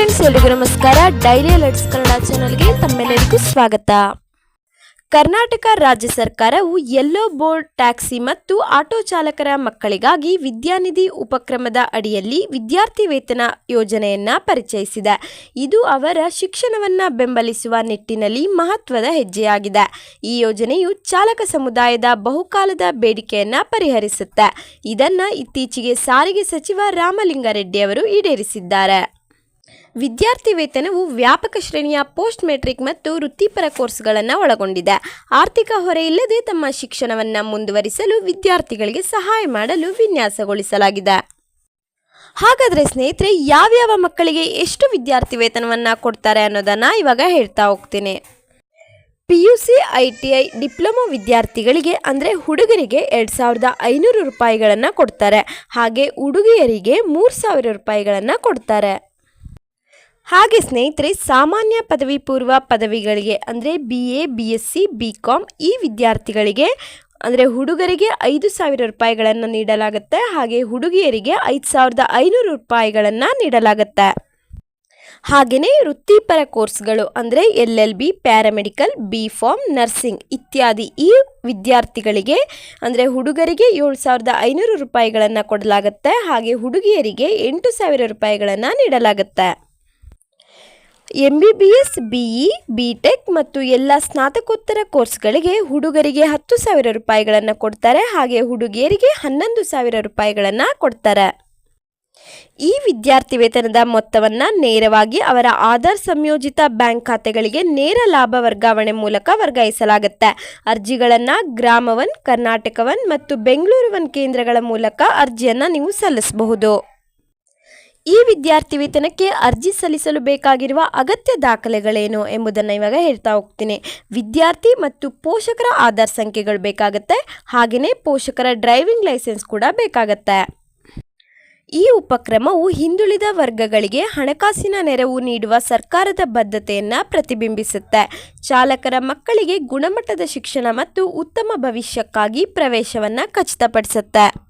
Friends ಎಲ್ರಿಗೂ ನಮಸ್ಕಾರ. Daily alerts Kannada ಚಾನಲ್ಗೆ ತಮ್ಮೆಲ್ಲರಿಗೂ ಸ್ವಾಗತ. ಕರ್ನಾಟಕ ರಾಜ್ಯ ಸರ್ಕಾರವು ಯೆಲ್ಲೋ ಬೋರ್ಡ್ ಟ್ಯಾಕ್ಸಿ ಮತ್ತು ಆಟೋ ಚಾಲಕರ ಮಕ್ಕಳಿಗಾಗಿ ವಿದ್ಯಾನಿಧಿ ಉಪಕ್ರಮದ ಅಡಿಯಲ್ಲಿ ವಿದ್ಯಾರ್ಥಿ ವೇತನ ಯೋಜನೆಯನ್ನು ಪರಿಚಯಿಸಿದೆ. ಇದು ಅವರ ಶಿಕ್ಷಣವನ್ನು ಬೆಂಬಲಿಸುವ ನಿಟ್ಟಿನಲ್ಲಿ ಮಹತ್ವದ ಹೆಜ್ಜೆಯಾಗಿದೆ. ಈ ಯೋಜನೆಯು ಚಾಲಕ ಸಮುದಾಯದ ಬಹುಕಾಲದ ಬೇಡಿಕೆಯನ್ನು ಪರಿಹರಿಸುತ್ತೆ. ಇದನ್ನು ಇತ್ತೀಚೆಗೆ ಸಾರಿಗೆ ಸಚಿವ ರಾಮಲಿಂಗಾರೆಡ್ಡಿ ಅವರು ಈಡೇರಿಸಿದ್ದಾರೆ. ವಿದ್ಯಾರ್ಥಿ ವೇತನವು ವ್ಯಾಪಕ ಶ್ರೇಣಿಯ ಪೋಸ್ಟ್ ಮೆಟ್ರಿಕ್ ಮತ್ತು ವೃತ್ತಿಪರ ಕೋರ್ಸ್ಗಳನ್ನು ಒಳಗೊಂಡಿದೆ. ಆರ್ಥಿಕ ಹೊರೆ ಇಲ್ಲದೆ ತಮ್ಮ ಶಿಕ್ಷಣವನ್ನು ಮುಂದುವರಿಸಲು ವಿದ್ಯಾರ್ಥಿಗಳಿಗೆ ಸಹಾಯ ಮಾಡಲು ವಿನ್ಯಾಸಗೊಳಿಸಲಾಗಿದೆ. ಹಾಗಾದರೆ ಸ್ನೇಹಿತರೆ, ಯಾವ್ಯಾವ ಮಕ್ಕಳಿಗೆ ಎಷ್ಟು ವಿದ್ಯಾರ್ಥಿ ವೇತನವನ್ನು ಕೊಡ್ತಾರೆ ಅನ್ನೋದನ್ನು ಇವಾಗ ಹೇಳ್ತಾ ಹೋಗ್ತೀನಿ. P U C, I T I diploma ವಿದ್ಯಾರ್ಥಿಗಳಿಗೆ ಅಂದರೆ ಹುಡುಗರಿಗೆ ಎರಡು ಸಾವಿರದ ಐನೂರು ರೂಪಾಯಿಗಳನ್ನು ಕೊಡ್ತಾರೆ. ಹಾಗೆ ಹುಡುಗಿಯರಿಗೆ ಮೂರು ಸಾವಿರ ರೂಪಾಯಿಗಳನ್ನು ಕೊಡ್ತಾರೆ. ಹಾಗೆ ಸ್ನೇಹಿತರೆ, ಸಾಮಾನ್ಯ ಪದವಿ ಪೂರ್ವ ಪದವಿಗಳಿಗೆ, ಅಂದರೆ B A B S C B com ಈ ವಿದ್ಯಾರ್ಥಿಗಳಿಗೆ, ಅಂದರೆ ಹುಡುಗರಿಗೆ ಐದು ಸಾವಿರ ರೂಪಾಯಿಗಳನ್ನು ನೀಡಲಾಗುತ್ತೆ, ಹಾಗೆ ಹುಡುಗಿಯರಿಗೆ ಐದು ಸಾವಿರದ ಐನೂರು ರೂಪಾಯಿಗಳನ್ನು ನೀಡಲಾಗುತ್ತೆ. ಹಾಗೆಯೇ ವೃತ್ತಿಪರ ಕೋರ್ಸ್ಗಳು, ಅಂದರೆ L L B paramedical B pharm nursing ಇತ್ಯಾದಿ ಈ ವಿದ್ಯಾರ್ಥಿಗಳಿಗೆ, ಅಂದರೆ ಹುಡುಗರಿಗೆ ಏಳು ಸಾವಿರದ ಐನೂರು ರೂಪಾಯಿಗಳನ್ನು ಕೊಡಲಾಗುತ್ತೆ, ಹಾಗೆ ಹುಡುಗಿಯರಿಗೆ ಎಂಟು ಸಾವಿರ ರೂಪಾಯಿಗಳನ್ನು ನೀಡಲಾಗುತ್ತೆ. M B B S BE E B tech ಮತ್ತು ಎಲ್ಲ ಸ್ನಾತಕೋತ್ತರ ಕೋರ್ಸ್ಗಳಿಗೆ ಹುಡುಗರಿಗೆ ಹತ್ತು ಸಾವಿರ ರೂಪಾಯಿಗಳನ್ನು ಕೊಡ್ತಾರೆ. ಹಾಗೆ ಹುಡುಗಿಯರಿಗೆ ಹನ್ನೊಂದು ಸಾವಿರ ರೂಪಾಯಿಗಳನ್ನು ಕೊಡ್ತಾರೆ. ಈ ವಿದ್ಯಾರ್ಥಿ ವೇತನದ ಮೊತ್ತವನ್ನು ನೇರವಾಗಿ ಅವರ ಆಧಾರ್ ಸಂಯೋಜಿತ ಬ್ಯಾಂಕ್ ಖಾತೆಗಳಿಗೆ ನೇರ ಲಾಭ ವರ್ಗಾವಣೆ ಮೂಲಕ ವರ್ಗಾಯಿಸಲಾಗುತ್ತೆ. ಅರ್ಜಿಗಳನ್ನು ಗ್ರಾಮವನ್, ಕರ್ನಾಟಕವನ್ ಮತ್ತು ಬೆಂಗಳೂರು ಒನ್ ಕೇಂದ್ರಗಳ ಮೂಲಕ ಅರ್ಜಿಯನ್ನು ನೀವು ಸಲ್ಲಿಸಬಹುದು. ಈ ವಿದ್ಯಾರ್ಥಿ ವೇತನಕ್ಕೆ ಅರ್ಜಿ ಸಲ್ಲಿಸಲು ಬೇಕಾಗಿರುವ ಅಗತ್ಯ ದಾಖಲೆಗಳೇನು ಎಂಬುದನ್ನು ಇವಾಗ ಹೇಳ್ತಾ ಹೋಗ್ತೀನಿ. ವಿದ್ಯಾರ್ಥಿ ಮತ್ತು ಪೋಷಕರ ಆಧಾರ್ ಸಂಖ್ಯೆಗಳು ಬೇಕಾಗುತ್ತೆ ಹಾಗೆಯೇ ಪೋಷಕರ ಡ್ರೈವಿಂಗ್ ಲೈಸೆನ್ಸ್ ಕೂಡ ಬೇಕಾಗತ್ತೆ. ಈ ಉಪಕ್ರಮವು ಹಿಂದುಳಿದ ವರ್ಗಗಳಿಗೆ ಹಣಕಾಸಿನ ನೆರವು ನೀಡುವ ಸರ್ಕಾರದ ಬದ್ಧತೆಯನ್ನು ಪ್ರತಿಬಿಂಬಿಸುತ್ತೆ. ಚಾಲಕರ ಮಕ್ಕಳಿಗೆ ಗುಣಮಟ್ಟದ ಶಿಕ್ಷಣ ಮತ್ತು ಉತ್ತಮ ಭವಿಷ್ಯಕ್ಕಾಗಿ ಪ್ರವೇಶವನ್ನು ಖಚಿತಪಡಿಸುತ್ತೆ.